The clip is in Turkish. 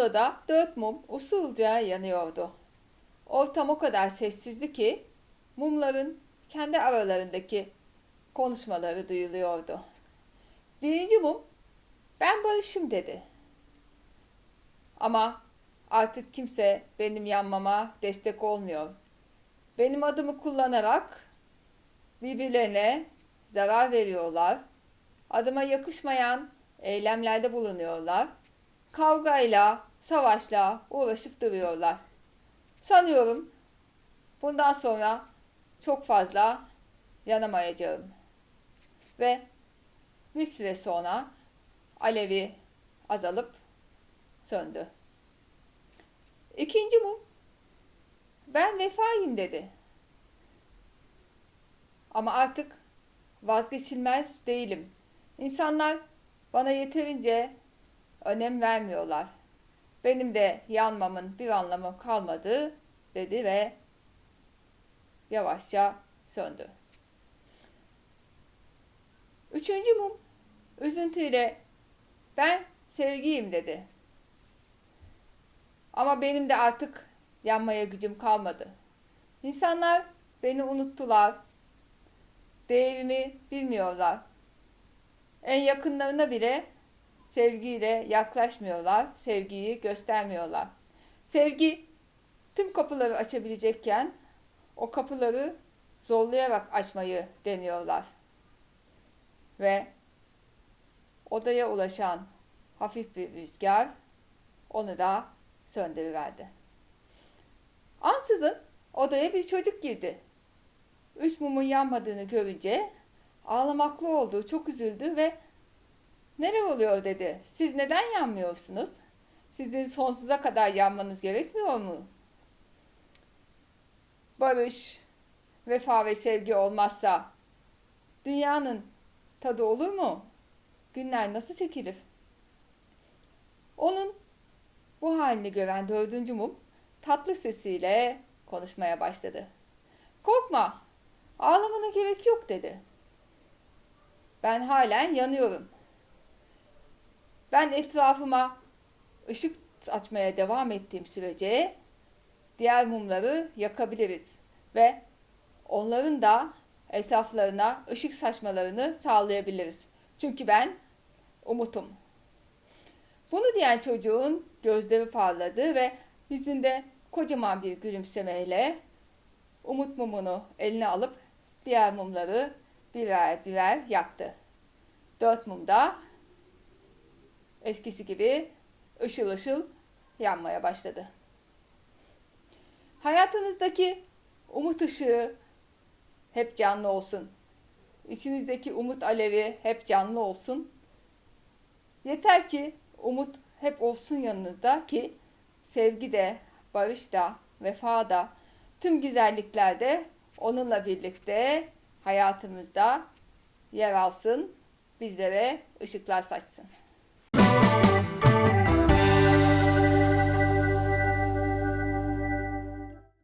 odada dört mum usulca yanıyordu. Ortam o kadar sessizdi ki mumların kendi aralarındaki konuşmaları duyuluyordu. Birinci mum ben barışım dedi. Ama artık kimse benim yanmama destek olmuyor. Benim adımı kullanarak birbirlerine zarar veriyorlar. Adıma yakışmayan eylemlerde bulunuyorlar. Kavgayla, savaşla uğraşıp duruyorlar. Sanıyorum bundan sonra çok fazla yanamayacağım. Ve bir süre sonra alevi azalıp söndü. İkinci mum ben vefayım dedi. Ama artık vazgeçilmez değilim. İnsanlar bana yeterince önem vermiyorlar. Benim de yanmamın bir anlamı kalmadı dedi ve yavaşça söndü. Üçüncü mum üzüntüyle ben sevgiyim dedi. Ama benim de artık yanmaya gücüm kalmadı. İnsanlar beni unuttular. Değerimi bilmiyorlar. En yakınlarına bile sevgiyle yaklaşmıyorlar, sevgiyi göstermiyorlar. Sevgi tüm kapıları açabilecekken o kapıları zorlayarak açmayı deniyorlar. Ve odaya ulaşan hafif bir rüzgar onu da söndürüverdi. Ansızın odaya bir çocuk girdi. Üç mumun yanmadığını görünce ağlamaklı oldu, çok üzüldü ve Nere oluyor dedi. Siz neden yanmıyorsunuz? Sizin sonsuza kadar yanmanız gerekmiyor mu? Barış, vefa ve sevgi olmazsa dünyanın tadı olur mu? Günler nasıl çekilir? Onun bu halini gören dördüncü mum tatlı sesiyle konuşmaya başladı. Korkma, ağlamana gerek yok dedi. Ben halen yanıyorum. Ben etrafıma ışık açmaya devam ettiğim sürece diğer mumları yakabiliriz ve onların da etraflarına ışık saçmalarını sağlayabiliriz. Çünkü ben umutum. Bunu diyen çocuğun gözleri parladı ve yüzünde kocaman bir gülümsemeyle umut mumunu eline alıp diğer mumları birer birer yaktı. Dört mum da eskisi gibi ışıl ışıl yanmaya başladı. Hayatınızdaki umut ışığı hep canlı olsun. İçinizdeki umut alevi hep canlı olsun. Yeter ki umut hep olsun yanınızda ki sevgi de, barış da, vefa da, tüm güzellikler de onunla birlikte hayatımızda yer alsın, bizlere ışıklar saçsın.